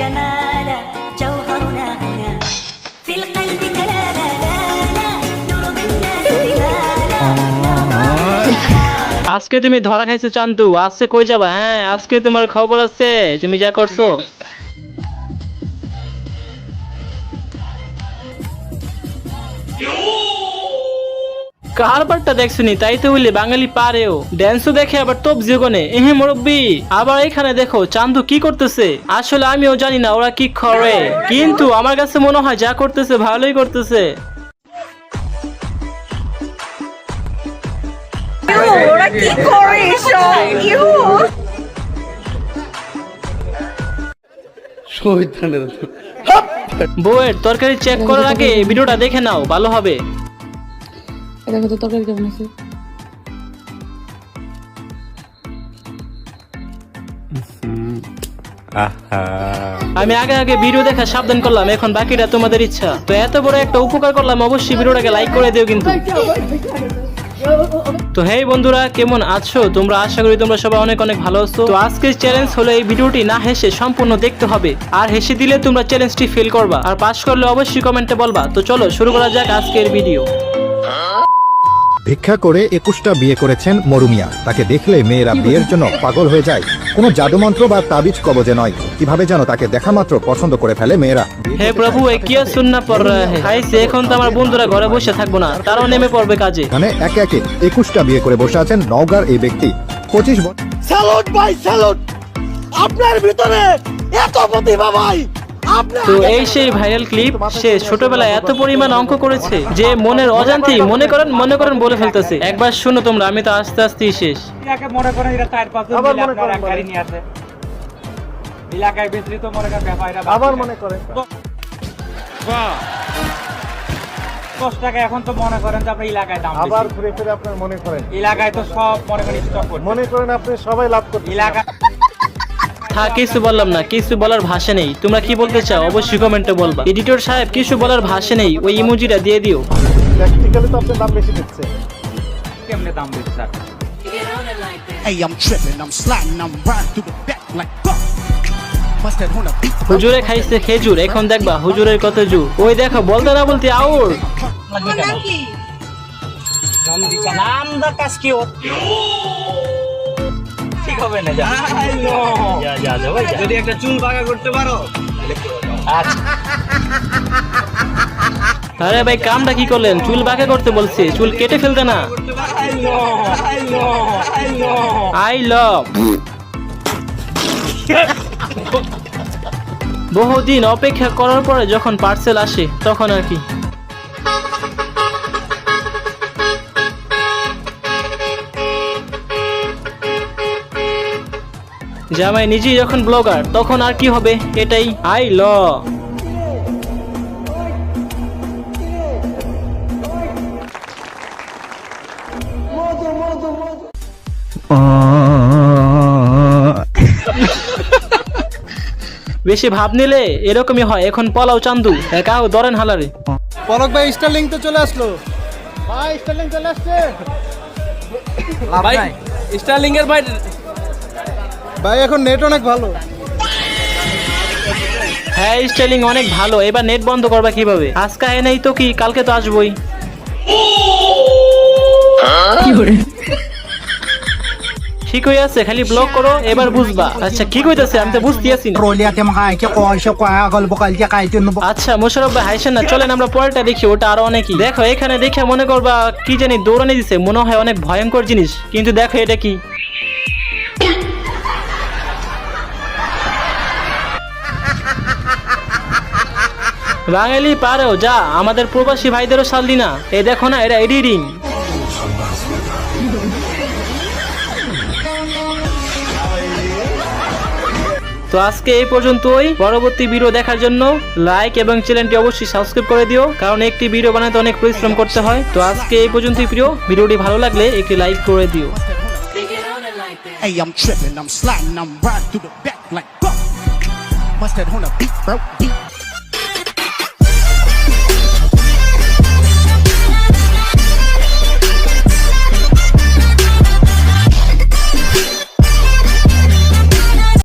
جمالا جوهرنا هنا في القلب كلالا لا لا نور بالناس رمالا আজকে তুমি ধরা খাইছো চান্দু আজকে কই যাবা হ্যাঁ আজকে তোমার খবর আছে তুমি যা করছো কারবারটা দেখছনি তাই তো বললি বাঙালি পারেও। ড্যান্সও দেখে আবার তোপ জীবনে। এহে মুরব্বি আবার এখানে দেখো চান্দু কি করতেছে? আসলে আমিও জানি না ওরা কি করে। কিন্তু আমার কাছে মনে হয় যা করতেছে ভালোই করতেছে। ওরা কি করে ইউ। বউয়ের তরকারি চেক করার আগে ভিডিওটা দেখে নাও ভালো হবে। এ দেখো তো তরকারি কেমন আছে আমি আগে আগে ভিডিও দেখা সাবধান করলাম এখন বাকিটা তোমাদের ইচ্ছা। তো এত বড় একটা উপকার করলাম অবশ্যই ভিডিওটাকে লাইক করে দিও কিন্তু। তো হেই বন্ধুরা কেমন আছো? তোমরা আশা করি তোমরা সবাই অনেক অনেক ভালো আছো। তো আজকের চ্যালেঞ্জ হলো এই ভিডিওটি না হেসে সম্পূর্ণ দেখতে হবে। আর হেসে দিলে তোমরা চ্যালেঞ্জটি ফেল করবা। আর পাস করলে অবশ্যই কমেন্টে বলবা। তো চলো শুরু করা যাক আজকের ভিডিও ভিক্ষা করে একুশটা বিয়ে করেছেন মরুমিয়া তাকে দেখলে মেয়েরা বিয়ের জন্য পাগল হয়ে যায়। কোনো জাদুমন্ত্র বা তাবিজ কবজে নয়। কীভাবে যেন তাকে দেখা মাত্র পছন্দ করে ফেলে মেয়েরা। হে প্রভু এ কি সুন্না পর খাইছে এখন তো আমার বন্ধুরা ঘরে বসে থাকব না। তারাও নেমে পড়বে কাজে। এখানে একে একে একুশটা বিয়ে করে বসে আছেন নওগাঁর এই ব্যক্তি। পঁচিশ বছর স্যালুট ভাই স্যালুট! আপনার ভিতরে এত প্রতিভা ভাই! তো এই সেই ভাইরাল ক্লিপ সে ছোটবেলায় এত পরিমাণ অঙ্ক করেছে যে মনের অজান্তেই মনে করেন মনে করেন বলে ফেলতেছে। একবার শুনো তোমরা আমি তো আস্তে আস্তেই শেষ। এলাকায় মনে করেন এটা চার পাঁচ জন আবার মিলে মনে আপনার করেন এক গাড়ি নিয়ে আসে। এলাকায় বিস্তৃত মনে করেন ব্যাপারীরা আবার মনে করেন। দশ টাকা এখন তো মনে করেন যে আপনার এলাকায় দাম আবার ঘুরে ফিরে আপনার মনে করেন। এলাকায় তো সব মনে করেন স্টক মনে করেন আপনি সবাই লাভ করতে এলাকা থাক কিছু বললাম না কিছু বলার ভাষা নেই। তোমরা কি বলতে চাও? অবশ্যই কমেন্টে বলবা। এডিটর সাহেব কিছু বলার ভাষা নেই ওই ইমোজিটা দিয়ে দিও। প্র্যাকটিক্যালি তো আপনার দাম বেশি দিচ্ছে। কেমনে দাম দিচ্ছে sir? Hey, I'm tripping, I'm sliding, I'm riding through the back like fuck. হুজুরে খাইছে খেজুর এখন দেখবা হুজুরের কত জু ওই দেখো বলতে না বলতে আউর। নাম দা কাজ কি ও ঠিক হবে না যা। যা যা যদি একটা চুল বাঁকা করতে পারো আচ্ছা। আরে ভাই কামটা কি করলেন? চুল বাঁকা করতে বলছে চুল কেটে ফেলতে না। I love. বহুদিন অপেক্ষা করার পরে যখন পার্সেল আসে তখন আর কি। জামাই নিজেই যখন ব্লগার তখন আর কি হবে? এটাই আই ল। বেশি ভাব নিলে এরকমই হয়। এখন পলাও চান্দু একাও দরেন হালারে। পলক ভাই স্টারলিং তো চলে আসলো। ভাই স্টারলিং চলে আসছে। ভাই স্টারলিং এর ভাই ভাই এখন নেট অনেক ভালো। হ্যাঁ স্টাইলিং অনেক ভালো। এবার নেট বন্ধ করবা কীভাবে? আজকে আয় নাই তো কি কালকে তো আসবই। ঠিক হয়ে আছে খালি ব্লক করো এবার বুঝবা। আচ্ছা কি কইতাছে আমি তো বুঝতে আছি না। আচ্ছা মোশারফ ভাই হাইসেন না চলেন আমরা পরেরটা দেখি ওটা আরও অনেকই। দেখো এখানে দেখে মনে করবা কি জানি দৌড়ানি দিছে মনে হয় অনেক ভয়ঙ্কর জিনিস। কিন্তু দেখো এটা কি? বাঙালি পারেও যা আমাদের প্রবাসী ভাইদেরও সালদি না। এই দেখো না এটা এডিটিং তো আজকে এই পর্যন্তই। পরবর্তী ভিডিও দেখার জন্য লাইক এবং চ্যানেলটি অবশ্যই সাবস্ক্রাইব করে দিও কারণ একটি ভিডিও বানাতে অনেক পরিশ্রম করতে হয়। তো আজকে এই পর্যন্তই প্রিয়। ভিডিওটি ভালো লাগলে একটি লাইক করে দিও. Must on a beat, bro, beat.